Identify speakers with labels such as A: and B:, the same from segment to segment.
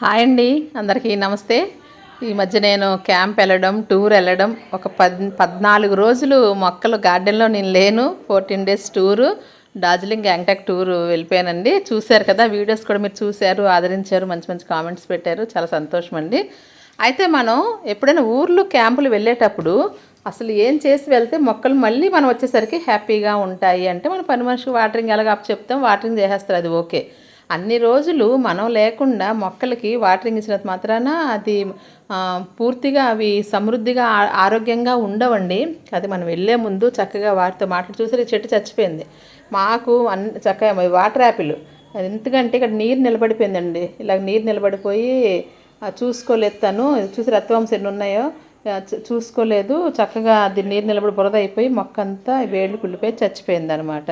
A: Hi అండి అందరికీ నమస్తే. ఈ మధ్య నేను క్యాంప్ వెళ్ళడం టూర్ వెళ్ళడం ఒక పద్ పద్నాలుగు రోజులు మొక్కలు గార్డెన్లో నేను లేను. Fourteen days tour Darjeeling Gangtok tour వెళ్ళిపోయానండి. చూశారు కదా వీడియోస్ కూడా మీరు చూశారు ఆదరించారు మంచి మంచి కామెంట్స్ పెట్టారు చాలా సంతోషం అండి. అయితే మనం ఎప్పుడైనా ఊర్లు క్యాంపులు వెళ్ళేటప్పుడు అసలు ఏం చేసి వెళ్తే మొక్కలు మళ్ళీ మనం వచ్చేసరికి హ్యాపీగా ఉంటాయి అంటే మన పని మనిషికి వాటరింగ్ ఎలాగ చెప్తాం వాటరింగ్ చేసేస్తారు అది ఓకే. అన్ని రోజులు మనం లేకుండా మొక్కలకి వాటరింగ్ ఇచ్చినంత మాత్రాన అది పూర్తిగా అవి సమృద్ధిగా ఆరోగ్యంగా ఉండవండి. అది మనం వెళ్ళే ముందు చక్కగా వాటితో మాట్లాడి చూసారు చెట్టు చచ్చిపోయింది. మాకు అన్ చక్కగా వాటర్ యాపిల్. ఎందుకంటే ఇక్కడ నీరు నిలబడిపోయిందండి. ఇలా నీరు నిలబడిపోయి చూసుకోలేదు తను చూసి రత్వంశ ఎన్ని ఉన్నాయో. చూసుకోలేదు. చక్కగా అది నీరు నిలబడి బురద అయిపోయి మొక్క అంతా వేళ్ళు కుళ్ళిపోయి చచ్చిపోయింది అనమాట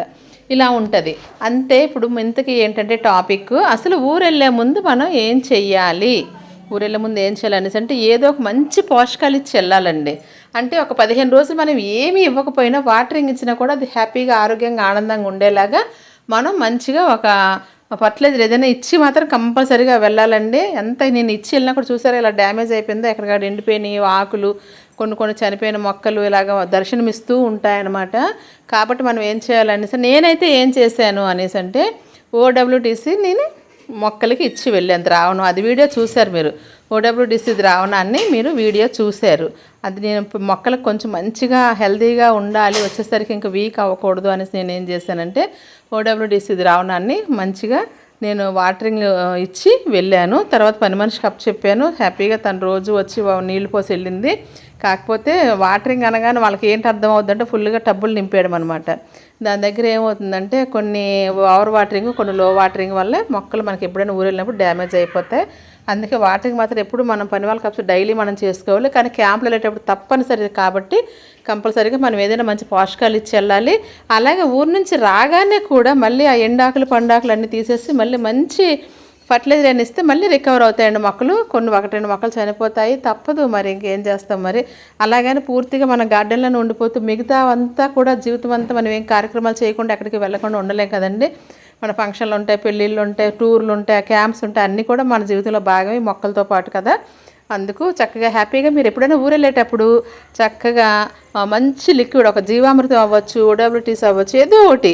A: ఇలా ఉంటుంది. అంతే ఇప్పుడు ఇంతకీ ఏంటంటే టాపిక్. అసలు ఊరెళ్ళే ముందు మనం ఏం చెయ్యాలి? ఊరెళ్ళే ముందు ఏం చేయాలి అనేసి అంటే ఏదో ఒక మంచి పోషకాలు ఇచ్చి వెళ్ళాలండి. అంటే ఒక పదిహేను రోజులు మనం ఏమీ ఇవ్వకపోయినా వాటరింగ్ ఇచ్చినా కూడా అది హ్యాపీగా ఆరోగ్యంగా ఆనందంగా ఉండేలాగా మనం మంచిగా ఒక ఫర్టిలైజర్ ఏదైనా ఇచ్చి మాత్రం కంపల్సరీగా వెళ్ళాలండి. ఎంత నేను ఇచ్చి వెళ్ళినా కూడా చూసారా ఇలా డ్యామేజ్ అయిపోయిందో ఎక్కడికాడ ఎండిపోయినాయి ఆకులు కొన్ని కొన్ని చనిపోయిన మొక్కలు ఇలాగ దర్శనమిస్తూ ఉంటాయన్నమాట. కాబట్టి మనం ఏం చేయాలనేసి నేనైతే ఏం చేశాను అనేసి అంటే ఓడబ్ల్యూటీసీ నేను మొక్కలకి ఇచ్చి వెళ్ళాను ద్రావణం అది వీడియో చూశారు మీరు. ఓడబ్ల్యూడిసి ద్రావణాన్ని మీరు వీడియో చూశారు. అది నేను మొక్కలకు కొంచెం మంచిగా హెల్తీగా ఉండాలి వచ్చేసరికి ఇంకా వీక్ అవ్వకూడదు అనేసి నేను ఏం చేశానంటే ఓడబ్ల్యూడిసి ద్రావణాన్ని మంచిగా నేను వాటరింగ్ ఇచ్చి వెళ్ళాను. తర్వాత పని మనిషికి కప్ చెప్పాను. హ్యాపీగా తను రోజు వచ్చి నీళ్ళు పోసి వెళ్ళింది. కాకపోతే వాటరింగ్ అనగానే వాళ్ళకి ఏంటి అర్థం అవుతుందంటే ఫుల్గా టబ్బులు నింపేయడం అనమాట దాని దగ్గర ఏమవుతుందంటే కొన్ని ఓవర్ వాటరింగ్ కొన్ని లో వాటరింగ్ వల్ల మొక్కలు మనకి ఎప్పుడైనా ఊరు వెళ్ళినప్పుడు డ్యామేజ్ అయిపోతాయి. అందుకే వాటికి మాత్రం ఎప్పుడు మనం పని వాళ్ళకి అప్పుడు డైలీ మనం చేసుకోవాలి. కానీ క్యాంపులు వెళ్ళేటప్పుడు తప్పనిసరి కాబట్టి కంపల్సరీగా మనం ఏదైనా మంచి పోషకాలు ఇచ్చి వెళ్ళాలి. అలాగే ఊరు నుంచి రాగానే కూడా మళ్ళీ ఆ ఎండాకులు పండాకులు అన్నీ తీసేసి మళ్ళీ మంచి ఫర్టిలైజర్ అని ఇస్తే మళ్ళీ రికవర్ అవుతాయండి మొక్కలు. కొన్ని ఒకటి రెండు మొక్కలు చనిపోతాయి. తప్పదు మరి ఇంకేం చేస్తాం మరి. అలాగని పూర్తిగా మన గార్డెన్లోనే ఉండిపోతూ మిగతా అంతా కూడా జీవితం అంతా మనం ఏం కార్యక్రమాలు చేయకుండా ఎక్కడికి వెళ్ళకుండా ఉండలేం కదండి. మన ఫంక్షన్లు ఉంటాయి పెళ్ళిళ్ళు ఉంటాయి టూర్లు ఉంటాయి క్యాంప్స్ ఉంటాయి అన్నీ కూడా మన జీవితంలో భాగమే ఈ మొక్కలతో పాటు కదా. అందుకు చక్కగా హ్యాపీగా మీరు ఎప్పుడైనా ఊరెళ్ళేటప్పుడు చక్కగా మంచి లిక్విడ్ ఒక జీవామృతం అవ్వచ్చు ఓడబ్ల్యూటీస్ అవ్వచ్చు ఏదో ఒకటి.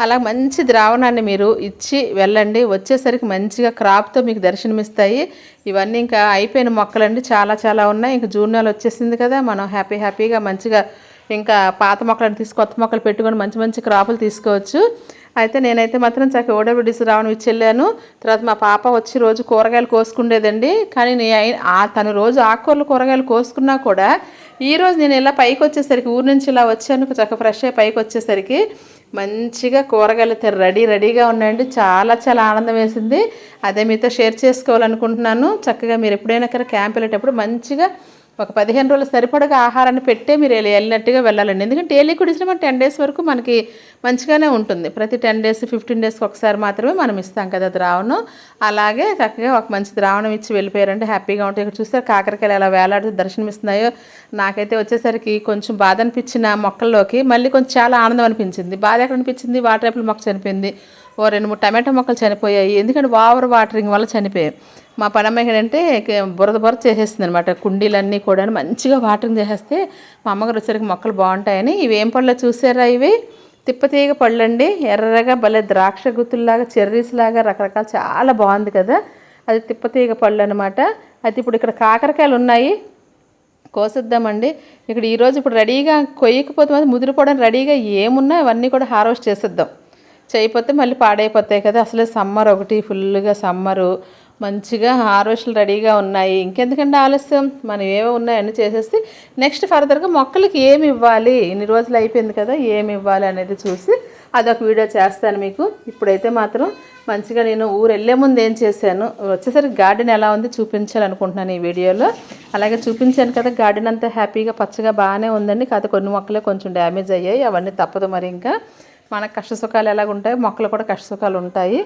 A: అలా మంచి ద్రావణాన్ని మీరు ఇచ్చి వెళ్ళండి. వచ్చేసరికి మంచిగా క్రాప్తో మీకు దర్శనమిస్తాయి. ఇవన్నీ ఇంకా అయిపోయిన మొక్కలండి చాలా చాలా ఉన్నాయి. ఇంకా జూన్ నెల వచ్చేసింది కదా మనం హ్యాపీ హ్యాపీగా మంచిగా ఇంకా పాత మొక్కలను తీసి కొత్త మొక్కలు పెట్టుకొని మంచి మంచి క్రాపులు తీసుకోవచ్చు. అయితే నేనైతే మాత్రం చక్క ఓడబ్ల్యూడిసి రావడం ఇచ్చెళ్ళాను. తర్వాత మా పాప వచ్చి రోజు కూరగాయలు కోసుకుండేదండి. కానీ నేను తను రోజు ఆకుకూరలు కూరగాయలు కోసుకున్నా కూడా ఈ రోజు నేను ఇలా పైకి వచ్చేసరికి ఊరు నుంచి ఇలా వచ్చాను చక్కగా ఫ్రెష్ అయ్యి పైకి వచ్చేసరికి మంచిగా కూరగాయలు అయితే రెడీ రెడీగా ఉన్నాయండి. చాలా చాలా ఆనందం వేసింది. అదే మీతో షేర్ చేసుకోవాలనుకుంటున్నాను. చక్కగా మీరు ఎప్పుడైనా క్యాంప్ వెళ్ళేటప్పుడు మంచిగా ఒక పదిహేను రోజులు సరిపడగా ఆహారాన్ని పెట్టే మీరు వెళ్ళి- వెళ్ళినట్టుగా వెళ్ళాలండి. ఎందుకంటే ఏ లిక్విడ్ ఇచ్చినా మన టెన్ డేస్ వరకు మనకి మంచిగానే ఉంటుంది. ప్రతి టెన్ డేస్ ఫిఫ్టీన్ డేస్కి ఒకసారి మాత్రమే మనం ఇస్తాం కదా ద్రావణం. అలాగే చక్కగా ఒక మంచి ద్రావణం ఇచ్చి వెళ్ళిపోయారంటే హ్యాపీగా ఉంటాయి. ఇక్కడ చూస్తే కాకరకాయలు ఎలా వేలాడుతూ దర్శనమిస్తున్నాయో. నాకైతే వచ్చేసరికి కొంచెం బాధ అనిపించిన మొక్కల్లోకి మళ్ళీ కొంచెం చాలా ఆనందం అనిపించింది. బాధ ఎక్కడ అనిపించింది? వాటర్ యాపిల్ మొక్క చనిపోయింది. ఓ రెండు మూడు టమాటో మొక్కలు చనిపోయాయి. ఎందుకంటే ఓవర్ వాటరింగ్ వల్ల చనిపోయాయి. మా పని ఏంటంటే బురద బురద చేసేస్తుంది అనమాట కుండీలన్నీ కూడా మంచిగా వాటరింగ్ చేసేస్తే మా అమ్మగారు వచ్చేసరికి మొక్కలు బాగుంటాయని. ఇవి ఏం పళ్ళు చూసారా ఇవి? తిప్పతీగ పళ్ళండి. ఎర్రగా భలే ద్రాక్ష గుత్తుల్లాగా చెర్రీస్ లాగా రకరకాల చాలా బాగుంది కదా. అది తిప్పతీగ పళ్ళు అనమాట అయితే ఇప్పుడు ఇక్కడ కాకరకాయలు ఉన్నాయి. కోసిద్దామండి. ఇక్కడ ఈరోజు ఇప్పుడు రెడీగా కొయ్యకపోతే ముదిరిపోవడం రెడీగా ఏమున్నా అవన్నీ కూడా హార్వెస్ట్ చేసేద్దాం. చేయకపోతే మళ్ళీ పాడైపోతాయి కదా. అసలే సమ్మర్ ఒకటి ఫుల్గా సమ్మరు. మంచిగా హార్వెస్ట్లు రెడీగా ఉన్నాయి. ఇంకెందుకంటే ఆలస్యం? మనం ఏమో ఉన్నాయని చేసేసి నెక్స్ట్ ఫర్దర్గా మొక్కలకి ఏమి ఇవ్వాలి? ఇన్ని రోజులు అయిపోయింది కదా ఏమి ఇవ్వాలి అనేది చూసి అదొక వీడియో చేస్తాను మీకు. ఇప్పుడైతే మాత్రం మంచిగా నేను ఊరు వెళ్ళే ముందు ఏం చేశాను? వచ్చేసరికి గార్డెన్ ఎలా ఉంది చూపించాలనుకుంటున్నాను ఈ వీడియోలో. అలాగే చూపించాను కదా గార్డెన్ అంతా హ్యాపీగా పచ్చగా బాగానే ఉందండి. కాదు కొన్ని మొక్కలే కొంచెం డ్యామేజ్ అయ్యాయి. అవన్నీ తప్పదు మరి ఇంకా. మన కష్ట సుఖాలు ఎలాగ మొక్కలు కూడా కష్ట సుఖాలు ఉంటాయి.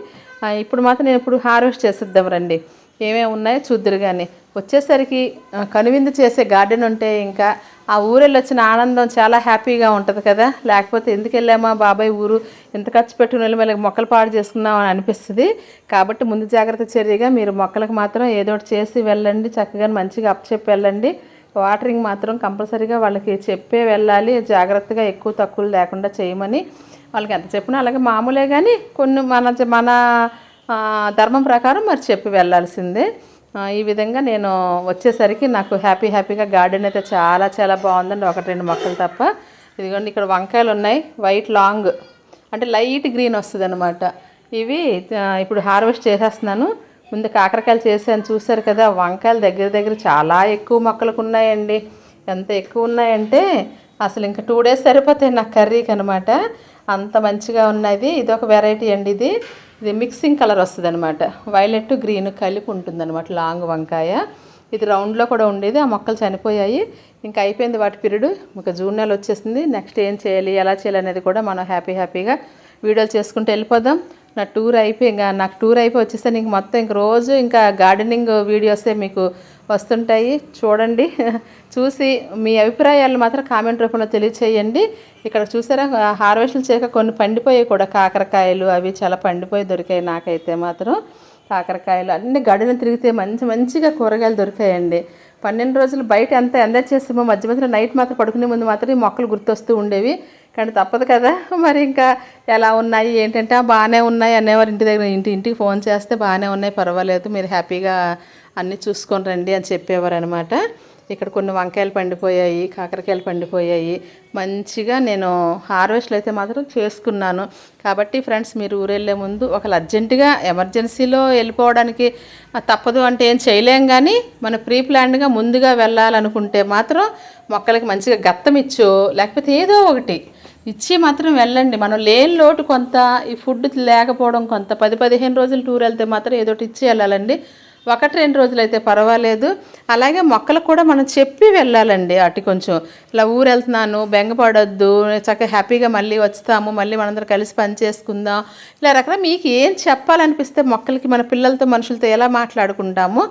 A: ఇప్పుడు మాత్రం నేను ఇప్పుడు హార్వెస్ట్ చేసిద్దాం రండి. ఏమేమి ఉన్నాయో చూద్దరు కానీ వచ్చేసరికి కనువిందు చేసే గార్డెన్ ఉంటే ఇంకా ఆ ఊరెళ్ళి వచ్చిన ఆనందం చాలా హ్యాపీగా ఉంటుంది కదా. లేకపోతే ఎందుకు వెళ్ళామా బాబాయ్ ఊరు? ఎంత ఖర్చు పెట్టుకుని వెళ్ళి మళ్ళీ మొక్కలు పాడు చేసుకున్నాం అని అనిపిస్తుంది. కాబట్టి ముందు జాగ్రత్త చర్యగా మీరు మొక్కలకు మాత్రం ఏదో ఒకటి చేసి వెళ్ళండి. చక్కగా మంచిగా అప్పచెప్పి వెళ్ళండి. వాటరింగ్ మాత్రం కంపల్సరీగా వాళ్ళకి చెప్పే వెళ్ళాలి. జాగ్రత్తగా ఎక్కువ తక్కువలు లేకుండా చేయమని వాళ్ళకి ఎంత చెప్పినా అలాగే మామూలే కానీ కొన్ని మన మన ధర్మం ప్రకారం మరి చెప్పి వెళ్ళాల్సిందే. ఈ విధంగా నేను వచ్చేసరికి నాకు హ్యాపీ హ్యాపీగా గార్డెన్ అయితే చాలా చాలా బాగుందండి. ఒకటి రెండు మొక్కలు తప్ప. ఇదిగోండి ఇక్కడ వంకాయలు ఉన్నాయి. White long. అంటే లైట్ గ్రీన్ వస్తుంది అనమాట ఇవి ఇప్పుడు హార్వెస్ట్ చేసేస్తున్నాను. ముందు కాకరకాయలు చేశాను. చూశారు కదా వంకాయలు దగ్గర దగ్గర చాలా ఎక్కువ మొక్కలకు ఉన్నాయండి. ఎంత ఎక్కువ ఉన్నాయంటే అసలు ఇంకా టూ డేస్ సరిపోతాయి నాకు కర్రీకి అనమాట అంత మంచిగా ఉన్నది. ఇది ఒక వెరైటీ అండి ఇది. ఇది మిక్సింగ్ కలర్ వస్తుంది అనమాట వైలెట్ గ్రీన్ కలిపి ఉంటుంది అనమాట లాంగ్ వంకాయ. ఇది రౌండ్లో కూడా ఉండేది. ఆ మొక్కలు చనిపోయాయి. ఇంకా అయిపోయింది వాటి పీరియడ్. ఇంకా జూన్ నెల వచ్చేసింది. నెక్స్ట్ ఏం చేయాలి ఎలా చేయాలి అనేది కూడా మనం హ్యాపీ హ్యాపీగా వీడియోలు చేసుకుంటూ వెళ్ళిపోదాం. నా టూర్ అయిపోయి ఇంకా నాకు టూర్ అయిపోయి వచ్చేస్తే ఇంక మొత్తం ఇంక రోజు ఇంకా గార్డెనింగ్ వీడియోసే మీకు వస్తుంటాయి. చూడండి. చూసి మీ అభిప్రాయాలు మాత్రం కామెంట్ రూపంలో తెలియచేయండి. ఇక్కడ చూసారా? హార్వెస్ట్లు చేయక కొన్ని పండిపోయాయి కూడా. కాకరకాయలు అవి చాలా పండిపోయి దొరికాయి నాకైతే మాత్రం. కాకరకాయలు అన్ని గడిని తిరిగితే మంచి మంచిగా కూరగాయలు దొరికాయండి. పన్నెండు రోజులు బయట ఎంత ఎంజాయ్ చేస్తామో మధ్య మధ్యలో నైట్ మాత్రం పడుకునే ముందు మాత్రం ఈ మొక్కలు గుర్తొస్తూ ఉండేవి. కానీ తప్పదు కదా మరి ఇంకా ఎలా ఉన్నాయి ఏంటంటే బాగానే ఉన్నాయి అనేవారు ఇంటి దగ్గర. ఇంటి ఇంటికి ఫోన్ చేస్తే బాగానే ఉన్నాయి పర్వాలేదు మీరు హ్యాపీగా అన్నీ చూసుకొని రండి అని చెప్పేవారు అనమాట ఇక్కడ కొన్ని వంకాయలు పండిపోయాయి కాకరకాయలు పండిపోయాయి. మంచిగా నేను హార్వెస్ట్లు అయితే మాత్రం చేసుకున్నాను. కాబట్టి ఫ్రెండ్స్ మీరు ఊరెళ్ళే ముందు ఒకళ్ళు అర్జెంటుగా ఎమర్జెన్సీలో వెళ్ళిపోవడానికి తప్పదు అంటే ఏం చేయలేం కానీ మన ప్రీ ప్లాన్డ్గా ముందుగా వెళ్ళాలనుకుంటే మాత్రం మొక్కలకి మంచిగా గత్తం ఇచ్చో లేకపోతే ఏదో ఒకటి ఇచ్చి మాత్రం వెళ్ళండి. మనం లేని లోటు కొంత ఈ ఫుడ్ లేకపోవడం కొంత పది పదిహేను రోజులు టూర్ వెళ్తే మాత్రం ఏదో ఒకటి ఇచ్చి వెళ్ళాలండి. ఒకటి రెండు రోజులు అయితే పర్వాలేదు. అలాగే మొక్కలకు కూడా మనం చెప్పి వెళ్ళాలండి అటు కొంచెం. ఇలా ఊరు వెళ్తున్నాను బెంగపడొద్దు చక్కగా హ్యాపీగా మళ్ళీ వస్తాము మళ్ళీ మనందరం కలిసి పని చేసుకుందాం. ఇలా రకరకాల మీకు ఏం చెప్పాలనిపిస్తే మొక్కలకి మన పిల్లలతో మనుషులతో ఎలా మాట్లాడుకుంటాము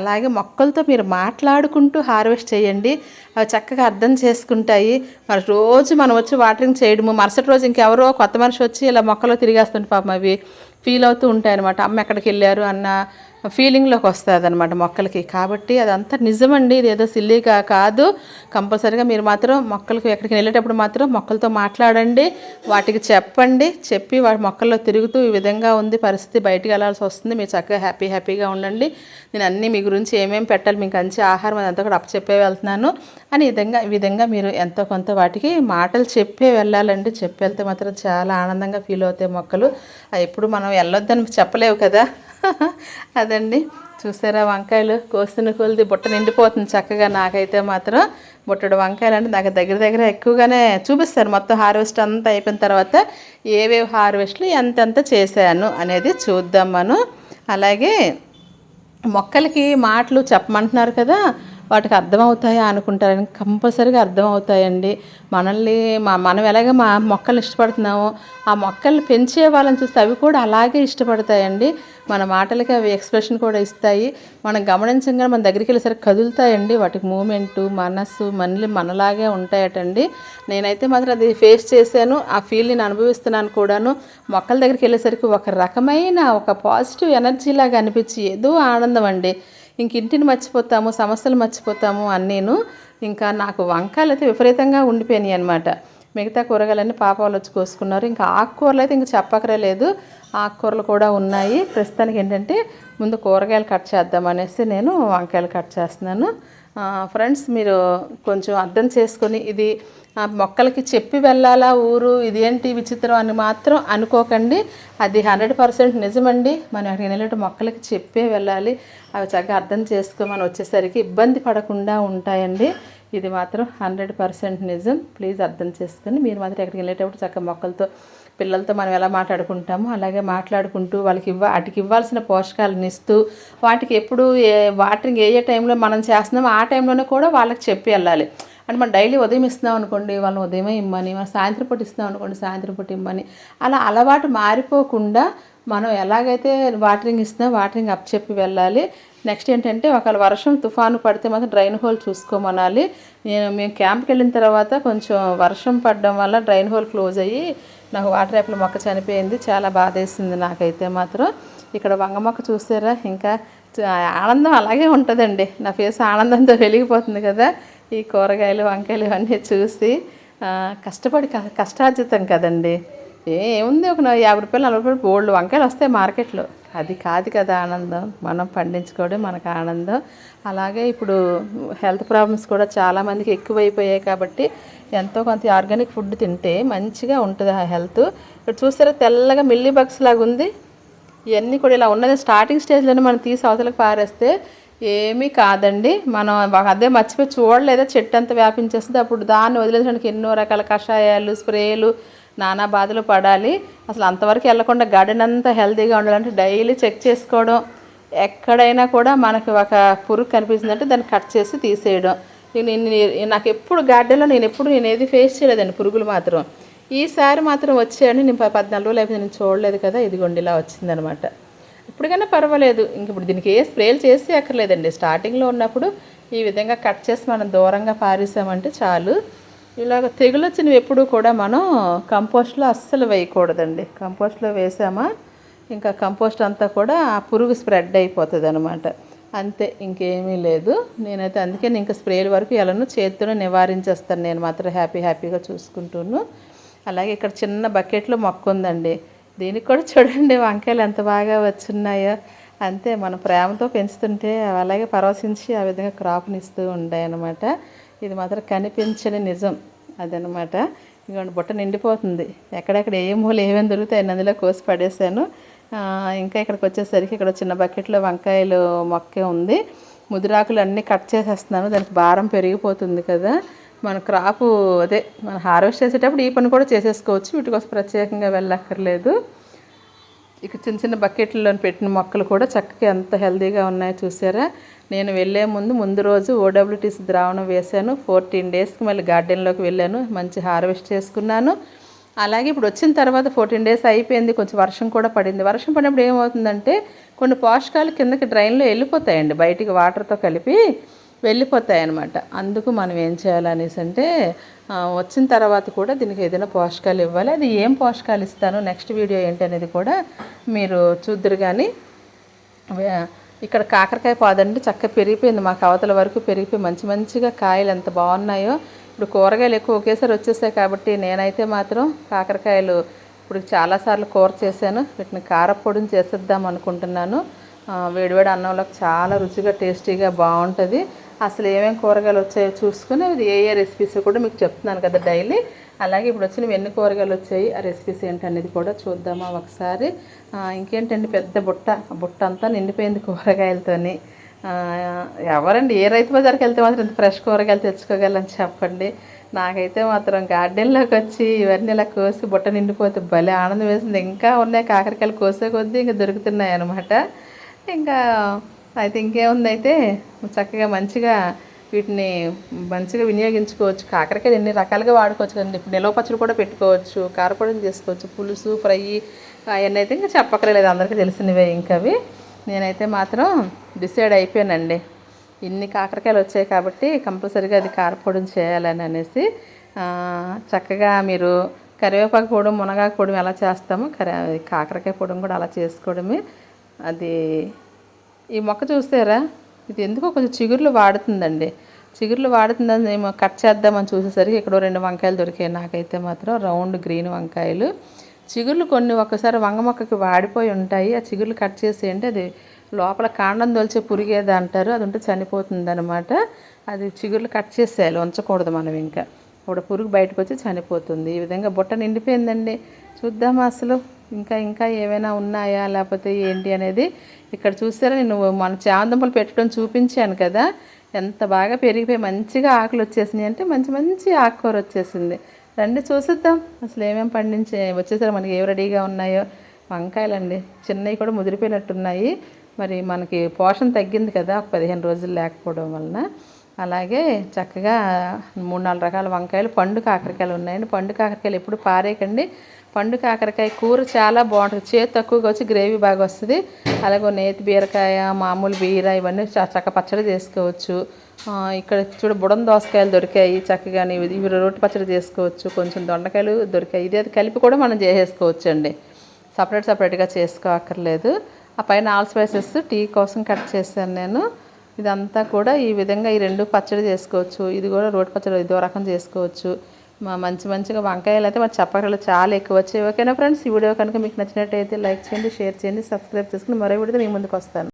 A: అలాగే మొక్కలతో మీరు మాట్లాడుకుంటూ హార్వెస్ట్ చేయండి. అవి చక్కగా అర్థం చేసుకుంటాయి. మరి రోజు మనం వచ్చి వాటరింగ్ చేయడము మరుసటి రోజు ఇంకెవరో కొత్త మనిషి వచ్చి ఇలా మొక్కలో తిరిగేస్తుంటే పాపం అవి ఫీల్ అవుతూ ఉంటాయి అనమాట అమ్మ ఎక్కడికి వెళ్ళారు? అన్న ఫీలింగ్లోకి వస్తుంది అనమాట మొక్కలకి. కాబట్టి అదంతా నిజమండి. ఇది ఏదో సిల్లీగా కాదు. కంపల్సరీగా మీరు మాత్రం మొక్కలకి ఎక్కడికి వెళ్ళేటప్పుడు మాత్రం మొక్కలతో మాట్లాడండి. వాటికి చెప్పండి. చెప్పి వాటి మొక్కల్లో తిరుగుతూ ఈ విధంగా ఉంది. పరిస్థితి బయటికి వెళ్ళాల్సి వస్తుంది. మీరు చక్కగా హ్యాపీ హ్యాపీగా ఉండండి. నేను అన్నీ మీ గురించి ఏమేమి పెట్టాలి మీకు మంచి ఆహారం అదంతా కూడా అప్పచెప్పే వెళ్తున్నాను. అని ఈ విధంగా ఈ విధంగా మీరు ఎంతో కొంత వాటికి మాటలు చెప్పే వెళ్ళాలండి. చెప్పి వెళ్తే మాత్రం చాలా ఆనందంగా ఫీల్ అవుతాయి మొక్కలు. ఎప్పుడు మనం వెళ్ళొద్దని చెప్పలేవు కదా. అదండి. చూసారా వంకాయలు? కోస్తున్న కొలిది బుట్ట నిండిపోతుంది చక్కగా నాకైతే మాత్రం. బుట్టడు వంకాయలు అంటే నాకు దగ్గర దగ్గర ఎక్కువగానే చూపిస్తారు. మొత్తం హార్వెస్ట్ అంతా అయిపోయిన తర్వాత ఏవేవి హార్వెస్ట్లు ఎంతెంత చేశాను అనేది చూద్దాం మనం. అలాగే మొక్కలకి మాటలు చెప్పమంటున్నారు కదా వాటికి అర్థమవుతాయా అనుకుంటారని కంపల్సరీగా అర్థమవుతాయండి. మనల్ని మా మనం ఎలాగ మా మొక్కలు ఇష్టపడుతున్నామో ఆ మొక్కల్ని పెంచే వాళ్ళని చూస్తే అవి కూడా అలాగే ఇష్టపడతాయండి. మన మాటలకి అవి ఎక్స్ప్రెషన్ కూడా ఇస్తాయి. మనం గమనించగా మన దగ్గరికి వెళ్ళేసరికి కదులుతాయండి. వాటికి మూమెంటు మనస్సు మనల్ని మనలాగే ఉంటాయటండి. నేనైతే మాత్రం అది ఫేస్ చేశాను. ఆ ఫీల్ నేను అనుభవిస్తున్నాను కూడాను. మొక్కల దగ్గరికి వెళ్ళేసరికి ఒక రకమైన ఒక పాజిటివ్ ఎనర్జీ లాగా అనిపించి ఏదో ఆనందం అండి. ఇంక ఇంటిని మర్చిపోతాము సమస్యలు మర్చిపోతాము అన్నీను ఇంకా నాకు వంకాయలు అయితే విపరీతంగా ఉండిపోయినాయి అనమాట మిగతా కూరగాయలన్నీ పాప వాళ్ళు వచ్చి కోసుకున్నారు. ఇంకా ఆకుకూరలు అయితే ఇంకా చెప్పకరే ఆకుకూరలు కూడా ఉన్నాయి. ప్రస్తుతానికి ఏంటంటే ముందు కూరగాయలు కట్ చేద్దాం అనేసి నేను వంకాయలు కట్ చేస్తున్నాను. ఫ్రెండ్స్ మీరు కొంచెం అర్థం చేసుకొని ఇది మొక్కలకి చెప్పి వెళ్ళాలా ఊరు? ఇదేంటి విచిత్రం అని మాత్రం అనుకోకండి. అది హండ్రెడ్ పర్సెంట్ నిజమండి. మనం అక్కడికి మొక్కలకి చెప్పే వెళ్ళాలి. అవి చక్కగా అర్థం చేసుకొని మనం వచ్చేసరికి ఇబ్బంది పడకుండా ఉంటాయండి. ఇది మాత్రం హండ్రెడ్ పర్సెంట్ నిజం. ప్లీజ్ అర్థం చేసుకుని మీరు మాత్రం ఎక్కడికి వెళ్ళేటప్పుడు చక్కగా మొక్కలతో పిల్లలతో మనం ఎలా మాట్లాడుకుంటామో అలాగే మాట్లాడుకుంటూ వాళ్ళకి ఇవ్వ వాటికి ఇవ్వాల్సిన పోషకాలను ఇస్తూ వాటికి ఎప్పుడు ఏ వాటరింగ్ ఏ ఏ టైంలో మనం చేస్తున్నామో ఆ టైంలోనే కూడా వాళ్ళకి చెప్పి వెళ్ళాలి. అంటే మనం డైలీ ఉదయం ఇస్తున్నాం అనుకోండి వాళ్ళని ఉదయమే ఇమ్మని మనం సాయంత్రం పూట ఇస్తున్నాం అనుకోండి సాయంత్రం పూట ఇమ్మని. అలా అలవాటు మారిపోకుండా మనం ఎలాగైతే వాటరింగ్ ఇస్తున్నా వాటరింగ్ అప్ చెప్పి వెళ్ళాలి. నెక్స్ట్ ఏంటంటే ఒకవేళ వర్షం తుఫాను పడితే మాత్రం డ్రైన్ హోల్ చూసుకోమనాలి. నేను మేము క్యాంప్కి వెళ్ళిన తర్వాత కొంచెం వర్షం పడడం వల్ల డ్రైన్ హోల్ క్లోజ్ అయ్యి నాకు వాటర్ యాప్ల మొక్క చనిపోయింది. చాలా బాధేసింది నాకైతే మాత్రం. ఇక్కడ వంగ మొక్క చూసారా? ఇంకా ఆనందం అలాగే ఉంటుందండి. నా ఫేస్ ఆనందంతో వెలిగిపోతుంది కదా. ఈ కూరగాయలు వంకాయలు ఇవన్నీ చూసి కష్టపడి క- కష్టార్జితం కదండి. ఏముంది ఒక యాభై రూపాయలు నలభై రూపాయలు బోల్డ్ వంకాయలు వస్తాయి మార్కెట్లో. అది కాదు కదా ఆనందం. మనం పండించుకోవడం మనకు ఆనందం. అలాగే ఇప్పుడు హెల్త్ ప్రాబ్లమ్స్ కూడా చాలామందికి ఎక్కువైపోయాయి కాబట్టి ఎంతో కొంత ఆర్గానిక్ ఫుడ్ తింటే మంచిగా ఉంటుంది ఆ హెల్త్. ఇక్కడ చూస్తారా తెల్లగా మిల్లీ బగ్స్ లాగా ఉంది. ఇవన్నీ కూడా ఇలా ఉన్నది. స్టార్టింగ్ స్టేజ్లోనే మనం తీసి అవతలకు పారేస్తే ఏమీ కాదండి. మనం అదే మర్చిపోయి చూడలేదా? చెట్టు అంతా వ్యాపించేస్తుంది. అప్పుడు దాన్ని వదిలేసడానికి ఎన్నో రకాల కషాయాలు స్ప్రేలు నానా బాధలు పడాలి. అసలు అంతవరకు వెళ్ళకుండా గార్డెన్ అంతా హెల్తీగా ఉండాలంటే డైలీ చెక్ చేసుకోవడం ఎక్కడైనా కూడా మనకి ఒక పురుగు కనిపించిందంటే దాన్ని కట్ చేసి తీసేయడం. నేను నాకు ఎప్పుడు గార్డెన్లో నేను ఎప్పుడు నేను ఏది ఫేస్ చేయలేదండి పురుగులు మాత్రం. ఈసారి మాత్రం వచ్చాయని నేను పద్నాలుగు రోజులు అయిపోయింది. నేను చూడలేదు కదా ఇదిగోండి ఇలా వచ్చిందనమాట. ఇప్పటికైనా పర్వాలేదు. ఇంక ఇప్పుడు దీనికి ఏ స్ప్రేలు చేసి అక్కర్లేదండి. స్టార్టింగ్లో ఉన్నప్పుడు ఈ విధంగా కట్ చేసి మనం దూరంగా పారేసామంటే చాలు. ఇలాగ తెగులు వచ్చినవి ఎప్పుడు కూడా మనం కంపోస్ట్లో అస్సలు వేయకూడదండి. కంపోస్ట్లో వేసామా ఇంకా కంపోస్ట్ అంతా కూడా ఆ పురుగు స్ప్రెడ్ అయిపోతుంది అనమాట అంతే ఇంకేమీ లేదు. నేనైతే అందుకే నేను ఇంకా స్ప్రేల వరకు ఎలానో చేతితోనే నివారించేస్తాను. నేను మాత్రం హ్యాపీ హ్యాపీగా చూసుకుంటాను. అలాగే ఇక్కడ చిన్న బకెట్లో మొక్క ఉందండి. దీనికి కూడా చూడండి వంకాయలు ఎంత బాగా వచ్చున్నాయో. అంతే మనం ప్రేమతో పెంచుతుంటే అలాగే పరవశించి ఆ విధంగా క్రాప్ని ఇస్తూ ఉంటాయి అన్నమాట ఇది మాత్రం కనిపించని నిజం అదనమాట ఇదిగోండి బుట్ట నిండిపోతుంది. ఎక్కడెక్కడ ఏ మూలు ఏమేమి దొరుకుతాయి అందులో కోసి పడేసాను ఇంకా ఇక్కడికి వచ్చేసరికి ఇక్కడ చిన్న బకెట్లో వంకాయలు మొక్కే ఉంది. ముదిరాకులు అన్నీ కట్ చేసేస్తున్నాను. దానికి భారం పెరిగిపోతుంది కదా. మన క్రాపు అదే మనం హార్వెస్ట్ చేసేటప్పుడు ఈ పని కూడా చేసేసుకోవచ్చు. వీటి కోసం ప్రత్యేకంగా వెళ్ళక్కర్లేదు. ఇక చిన్న చిన్న బకెట్లలో పెట్టిన మొక్కలు కూడా చక్కగా ఎంత హెల్దీగా ఉన్నాయో చూసారా? నేను వెళ్ళే ముందు ముందు రోజు ఓడబ్ల్యూటీసీ ద్రావణం వేశాను. ఫోర్టీన్ డేస్కి మళ్ళీ గార్డెన్లోకి వెళ్ళాను. మంచి హార్వెస్ట్ చేసుకున్నాను. అలాగే ఇప్పుడు వచ్చిన తర్వాత ఫోర్టీన్ డేస్ అయిపోయింది. కొంచెం వర్షం కూడా పడింది. వర్షం పడినప్పుడు ఏమవుతుందంటే కొన్ని పోషకాలు కిందకి డ్రైన్లో వెళ్ళిపోతాయండి. బయటికి వాటర్తో కలిపి వెళ్ళిపోతాయి అన్నమాట అందుకు మనం ఏం చేయాలనేసి అంటే వచ్చిన తర్వాత కూడా దీనికి ఏదైనా పోషకాలు ఇవ్వాలి. అది ఏం పోషకాలు ఇస్తాను నెక్స్ట్ వీడియో ఏంటి అనేది కూడా మీరు చూద్దరు కానీ ఇక్కడ కాకరకాయ పాదండి చక్కగా పెరిగిపోయింది. మాకు అవతల వరకు పెరిగిపోయి మంచి మంచిగా కాయలు ఎంత బాగున్నాయో. ఇప్పుడు కూరగాయలు ఎక్కువ ఒకేసారి వచ్చేసాయి కాబట్టి నేనైతే మాత్రం కాకరకాయలు ఇప్పుడు చాలాసార్లు కూర చేశాను. వీటిని కారపొడిని చేసేద్దాం అనుకుంటున్నాను. వేడివేడి అన్నంలోకి చాలా రుచిగా టేస్టీగా బాగుంటుంది. అసలు ఏమేమి కూరగాయలు వచ్చాయో చూసుకుని అది ఏ ఏ రెసిపీస్ కూడా మీకు చెప్తున్నాను కదా డైలీ. అలాగే ఇప్పుడు వచ్చినవి ఎన్ని కూరగాయలు వచ్చాయి ఆ రెసిపీస్ ఏంటనేది కూడా చూద్దామా ఒకసారి. ఇంకేంటండి పెద్ద బుట్ట? బుట్ట అంతా నిండిపోయింది కూరగాయలతోని. ఎవరండి ఏ రైతు బజార్కి వెళ్తే మాత్రం ఇంత ఫ్రెష్ కూరగాయలు తెచ్చుకోగలని చెప్పండి. నాకైతే మాత్రం గార్డెన్లోకి వచ్చి ఇవన్నీ ఇలా కోసి బుట్ట నిండిపోతే భలే ఆనందం వేసింది. ఇంకా ఉన్నాయి కాకరకాయలు కోసే కొద్దీ ఇంకా దొరుకుతున్నాయి అనమాట ఇంకా అయితే ఇంకేముంది అయితే చక్కగా మంచిగా వీటిని మంచిగా వినియోగించుకోవచ్చు. కాకరకాయలు ఎన్ని రకాలుగా వాడుకోవచ్చు కదండి. ఇప్పుడు నిలవ పచ్చడి కూడా పెట్టుకోవచ్చు కారపొడిని చేసుకోవచ్చు పులుసు ఫ్రై అవన్నీ అయితే ఇంకా చెప్పక్కర్లేదు. అందరికీ తెలిసినవే ఇంకా అవి నేనైతే మాత్రం డిసైడ్ అయిపోయానండి. ఇన్ని కాకరకాయలు వచ్చాయి కాబట్టి కంపల్సరీగా అది కారపొడిని చేయాలని అనేసి చక్కగా మీరు కరివేపాకు పొడి మునగాకు పొడి ఎలా చేస్తామో కరి కాకరకాయ పొడిని కూడా అలా చేసుకోవడమే అది ఈ మొక్క చూసారా? ఇది ఎందుకో కొంచెం చిగుర్లు వాడుతుందండి. చిగుర్లు వాడుతుందని ఏమో కట్ చేద్దామని చూసేసరికి ఇక్కడ రెండు వంకాయలు దొరికాయి. నాకైతే మాత్రం రౌండ్ గ్రీన్ వంకాయలు. చిగుర్లు కొన్ని ఒక్కసారి వంగ మొక్కకి వాడిపోయి ఉంటాయి. ఆ చిగుర్లు కట్ చేసేయండి అది లోపల కాండం దొలిచే పురిగేది అంటారు. అది ఉంటే చనిపోతుంది అనమాట అది చిగుర్లు కట్ చేసేయాలి ఉంచకూడదు మనం ఇంకా. ఇప్పుడు పురుగు బయటకు వచ్చి చనిపోతుంది. ఈ విధంగా బుట్ట నిండిపోయిందండి. చూద్దామా అసలు. ఇంకా ఇంకా ఏమైనా ఉన్నాయా? లేకపోతే ఏంటి అనేది ఇక్కడ చూసారా? నేను మన చామందుంపలు పెట్టడం చూపించాను కదా. ఎంత బాగా పెరిగిపోయి మంచిగా ఆకులు వచ్చేసినాయి అంటే మంచి మంచి ఆకుకూర వచ్చేసింది. రండి చూసిద్దాం. అసలు ఏమేమి పండించే వచ్చేసరి? మనకి ఏవి రెడీగా ఉన్నాయో? వంకాయలండి. చిన్నవి కూడా ముదిరిపోయినట్టున్నాయి. మరి మనకి పోషణ తగ్గింది కదా ఒక పదిహేను రోజులు లేకపోవడం వలన. అలాగే చక్కగా మూడు నాలుగు రకాల వంకాయలు పండు కాకరకాయలు ఉన్నాయండి. పండు కాకరకాయలు ఎప్పుడు పారేయకండి. పండు కాకరకాయ కూర చాలా బాగుంటుంది. చేతి తక్కువగా వచ్చి గ్రేవీ బాగా వస్తుంది. అలాగే నేతి బీరకాయ మామూలు బీర ఇవన్నీ చక్క పచ్చడి చేసుకోవచ్చు. ఇక్కడ చూడ బుడం దోసకాయలు దొరికాయి చక్కగా ఇవి రోటి పచ్చడి చేసుకోవచ్చు. కొంచెం దొండకాయలు దొరికాయి. ఇది అది కలిపి కూడా మనం చేసేసుకోవచ్చు అండి సపరేట్ సపరేట్గా చేసుకోక్కర్లేదు. ఆ పైన ఆల్ స్పైసెస్ టీ కోసం కట్ చేశాను నేను. ఇదంతా కూడా ఈ విధంగా ఈ రెండు పచ్చడి చేసుకోవచ్చు. ఇది కూడా రోటి పచ్చడి ఇదో రకం చేసుకోవచ్చు. మా మంచి మంచిగా వంకాయలు అయితే మరి చెప్పగలరు చాలా ఎక్కువ వచ్చాయి. ఓకేనా ఫ్రెండ్స్? ఈ వీడియో కనుక మీకు నచ్చినట్టయితే లైక్ చేయండి షేర్ చేయండి సబ్స్క్రైబ్ చేసుకుని మరో వీడియోతో మీ ముందుకు వస్తాను.